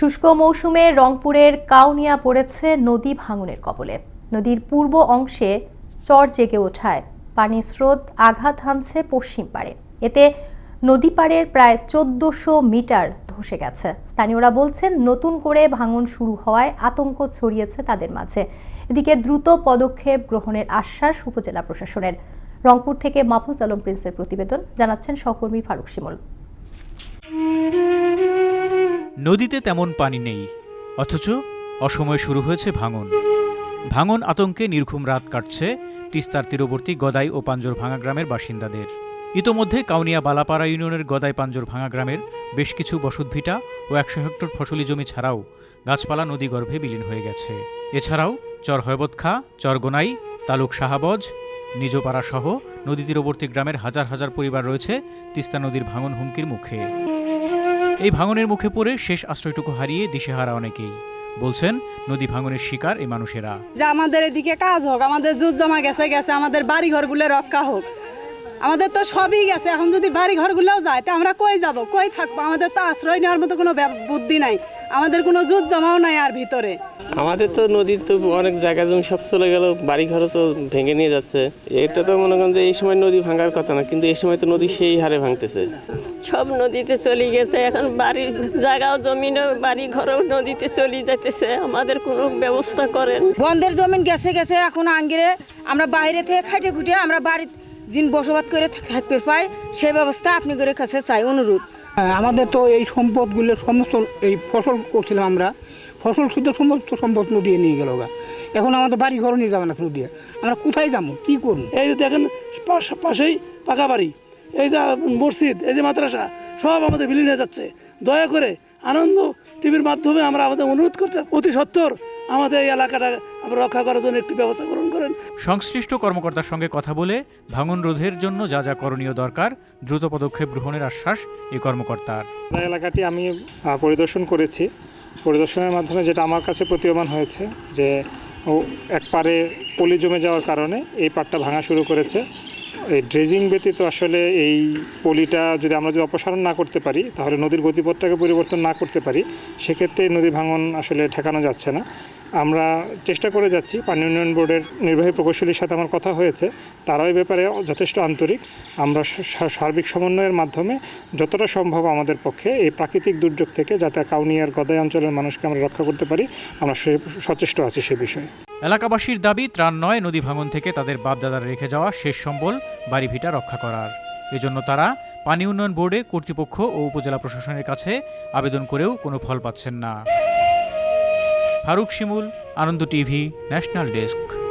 শুষ্ক মৌসুমে রংপুরের কাউনিয়া পড়েছে নদী ভাঙনের কবলে। নদীর পূর্ব অংশে চর জেগে ওঠায়। পানির স্রোত আঘাত হানছে পশ্চিম পাড়ে। এতে নদী পাড়ের প্রায় চোদ্দশো মিটার ধসে গেছে। স্থানীয়রা বলছেন, নতুন করে ভাঙন শুরু হওয়ায় আতঙ্ক ছড়িয়েছে তাদের মাঝে। এদিকে দ্রুত পদক্ষেপ গ্রহণের আশ্বাস উপজেলা প্রশাসনের। রংপুর থেকে মাহফুজ আলম প্রিন্সের প্রতিবেদন, জানাচ্ছেন সহকর্মী ফারুক শিমুল। নদীতে তেমন পানি নেই, অথচ অসময়ে শুরু হয়েছে ভাঙন। ভাঙন আতঙ্কে নির্ঘুম রাত কাটছে তিস্তার তীরবর্তী গদাই ও পাঞ্জর ভাঙা গ্রামের বাসিন্দাদের। ইতোমধ্যে কাউনিয়া বালাপাড়া ইউনিয়নের গদাই পাঞ্জর ভাঙা গ্রামের বেশ কিছু বসতভিটা ও একশো হেক্টর ফসলি জমি ছাড়াও গাছপালা নদীগর্ভে বিলীন হয়ে গেছে। এছাড়াও চর হয়বতখা চরগোনাই তালুক শাহাবজ, নিজপাড়া সহ নদী তীরবর্তী গ্রামের হাজার হাজার পরিবার রয়েছে তিস্তা নদীর ভাঙন হুমকির মুখে। এই ভাঙনের মুখে পড়ে শেষ আশ্রয়টুকু হারিয়ে দিশেহারা অনেকেই। বলছেন, নদী ভাঙনের শিকার এই মানুষেরা। যে আমাদের এদিকে কাজ হোক, আমাদের জুত জমা গেছে গেছে, আমাদের বাড়ি ঘরগুলো রক্ষা হোক। আমাদের তো সবই গেছে। এখন যদি বাড়ি ঘরগুলোও যায় তো আমরা কই যাব? কই থাকব? আমাদের তো আশ্রয় নেওয়ার মতো কোনো বুদ্ধি নাই। আমাদের কোনো জুত জমাও নাই আর ভিতরে। আমাদের তো নদীর তো অনেক জায়গা জমি সব চলে গেল বাড়ি ঘরও তো ভেঙে নিয়ে যাচ্ছে। এটা তো মনে করেন যে এই সময় নদী ভাঙার কথা না কিন্তু এই সময় তো নদী সেই হারে ভাঙতেছে। সব নদীতে চলে গেছে এখন বাড়ির জায়গাও জমিনও বাড়ি ঘরও নদীতে চলে যাইতেছে আমাদের কোনো ব্যবস্থা করেন। বন্ধের জমিন গেছে গেছে এখন আঙ্গিরে আমরা বাইরে থেকে খাটে খুঁটে আমরা বাড়ির দিন বসবাস করে থাক- থাকতে পাই সেই ব্যবস্থা আপনি করে কাছে চাই অনুরোধ। হ্যাঁ, আমাদের তো এই সম্পদগুলো সমস্ত এই ফসল করছিলাম আমরা। ফসল শুদ্ধ সমস্ত সম্পদ নদিয়ে নিয়ে গেল গা। এখন আমাদের বাড়ি ঘরও নিয়ে যাবে না নদিয়ে আমরা কোথায় যাব? কী করব? এই যে দেখেন পাশ- পাশেই পাকা বাড়ি। এই যে মসজিদ এই যে মাদ্রাসা সব আমাদের বিলীন হয়ে যাচ্ছে। দয়া করে আনন্দ টিভির মাধ্যমে আমরা আমাদের অনুরোধ করতে অতি সত্তর আমাদের এই এলাকাটা রক্ষা করার জন্য একটি ব্যবস্থা গ্রহণ করেন। সংশ্লিষ্ট কর্মকর্তার সঙ্গে কথা বলে ভাঙন রোধের জন্য যা যা করণীয় দরকার দ্রুত পদক্ষেপ গ্রহণের আশ্বাস এই কর্মকর্তার। এই এলাকাটি আমি পরিদর্শন করেছি। পরিদর্শনের মাধ্যমে যেটা আমার কাছে প্রতীয়মান হয়েছে যে এক পারে পলি জমে যাওয়ার কারণে এই পাটটা ভাঙা শুরু করেছে। ড্রেজিং ব্যতীত আসলে এই পলিটা যদি আমরা যদি অপসারণ না করতে পারি, তাহলে নদীর গতিপথটাকে পরিবর্তন না করতে পারি, সেক্ষেত্রে নদী ভাঙন আসলে ঠেকানো যাচ্ছে না। আমরা চেষ্টা করে যাচ্ছি। পানি উন্নয়ন বোর্ডের নির্বাহী প্রকৌশলীর সাথে আমার কথা হয়েছে। তারাও এই ব্যাপারে যথেষ্ট আন্তরিক। আমরা সার্বিক সমন্বয়ের মাধ্যমে যতটা সম্ভব আমাদের পক্ষে এই প্রাকৃতিক দুর্যোগ থেকে যাতে কাউনিয়ার গদাই অঞ্চলের মানুষকে আমরা রক্ষা করতে পারি, আমরা সে, সচেষ্ট আছি সে বিষয়ে। এলাকাবাসীর দাবি ত্রাণ নয় নদী ভাঙন থেকে তাদের বাপদাদারা রেখে যাওয়া শেষ সম্বল, বাড়ি ভিটা রক্ষা করার। এজন্য তারা পানি উন্নয়ন বোর্ডে কর্তৃপক্ষ ও উপজেলা প্রশাসনের কাছে আবেদন করেও কোনো ফল পাচ্ছেন না। Faruk Shimul Ananda TV national desk.